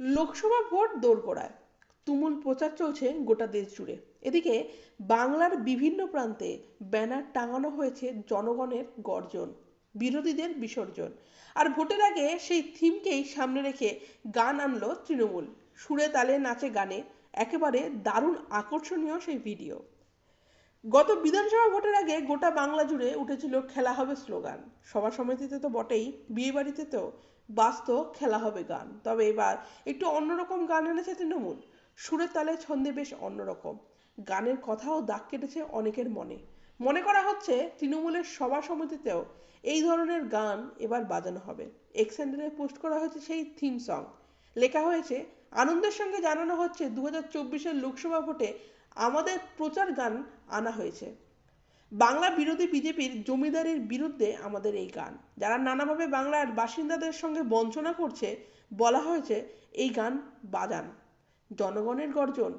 Lok Sabha vote দোরগোড়ায়। তুমুল প্রচার চলছে গোটা দেশ জুড়ে। এদিকে বাংলার বিভিন্ন প্রান্তে ব্যানার টাঙানো হয়েছে জনগণের গর্জন, বিরোধীদের বিসর্জন। আর ভোটের আগে সেই থিমকেই সামনে রেখে গান আনলো তৃণমূল। সুরে তালে নাচে গানে, একেবারে দারুণ আকর্ষণীয় সেই ভিডিও। গত বিধানসভা ভোটের আগে গোটা বাংলা জুড়ে উঠেছিল খেলা হবে স্লোগান। সভা সমিতিতে তো বটেই বিয়ে বাড়িতে তো বাস্ত খেলা হবে গান। তবে এবার একটু অন্যরকম গান এনেছে তৃণমূল। সুরের তালে ছন্দে বেশ অন্যরকম। গানের কথাও দাগ কেটেছে অনেকের মনে। মনে করা হচ্ছে তৃণমূলের সভা সমিতিতেও এই ধরনের গান এবার বাজানো হবে। এক্স হ্যান্ডেলে পোস্ট করা হয়েছে সেই থিম সং। লেখা হয়েছে, আনন্দের সঙ্গে জানানো হচ্ছে দু হাজার চব্বিশের লোকসভা ভোটে আমাদের প্রচার গান আনা হয়েছে। বাংলা বিরোধী বিজেপির জমিদারির বিরুদ্ধে আমাদের এই গান। যারা নানাভাবে বাংলার বাসিন্দাদের সঙ্গে বঞ্চনা করছে, বলা হয়েছে এই গান বাজান। জনগণের গর্জন।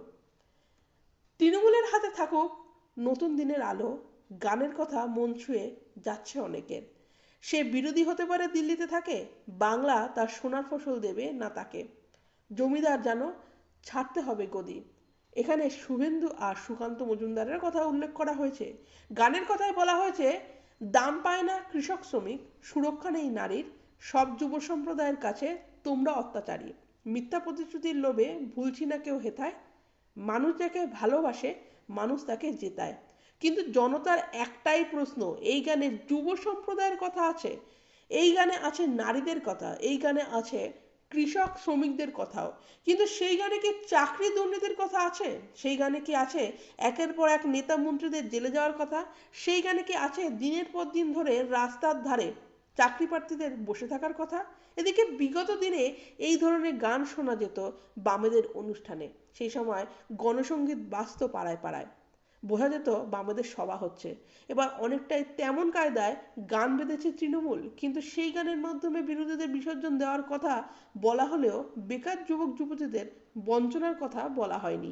তৃণমূলের হাতে থাকুক নতুন দিনের আলো। গানের কথা মন ছুঁয়ে যাচ্ছে অনেকের। সে বিরোধী হতে পারে দিল্লিতে থাকে, বাংলা তার সোনার ফসল দেবে না তাকে। জমিদার যেন ছাড়তে হবে গদি। এখানে শুভেন্দু আর সুকান্ত মজুমদারের কথা উল্লেখ করা হয়েছে। গানের কথায় বলা হয়েছে, দাম পায় না কৃষক শ্রমিক, সুরক্ষা নেই নারীর, সব যুব সম্প্রদায়ের কাছে তোমরা অত্যাচারী। মিথ্যা প্রতিশ্রুতির লোভে ভুলছি না কেউ হেথায়, মানুষ যাকে ভালোবাসে, মানুষ তাকে জেতায়। কিন্তু জনতার একটাই প্রশ্ন, এই গানে যুব সম্প্রদায়ের কথা আছে? এই গানে আছে নারীদের কথা, এই গানে আছে কৃষক শ্রমিকদের কথাও। কিন্তু সেই গানে কি চাকরি দুর্নীতির কথা আছে? সেই গানে কি আছে একের পর এক নেতা মন্ত্রীদের জেলে যাওয়ার কথা? সেই গানে কি আছে দিনের পর দিন ধরে রাস্তার ধারে চাকরি প্রার্থীদের বসে থাকার কথা? এদিকে বিগত দিনে এই ধরনের গান শোনা যেত বামেদের অনুষ্ঠানে। সেই সময় গণসঙ্গীত বাস্ত পাড়ায় পাড়ায়। বোঝা যেত বামেদের সভা হচ্ছে। এবার অনেকটাই তেমন কায়দায় গান বেঁধেছে তৃণমূল, কিন্তু সেই গানের মাধ্যমে বিরোধীদের বিসর্জন দেওয়ার কথা বলা হলেও বেকার যুবক যুবতীদের বঞ্চনার কথা বলা হয়নি।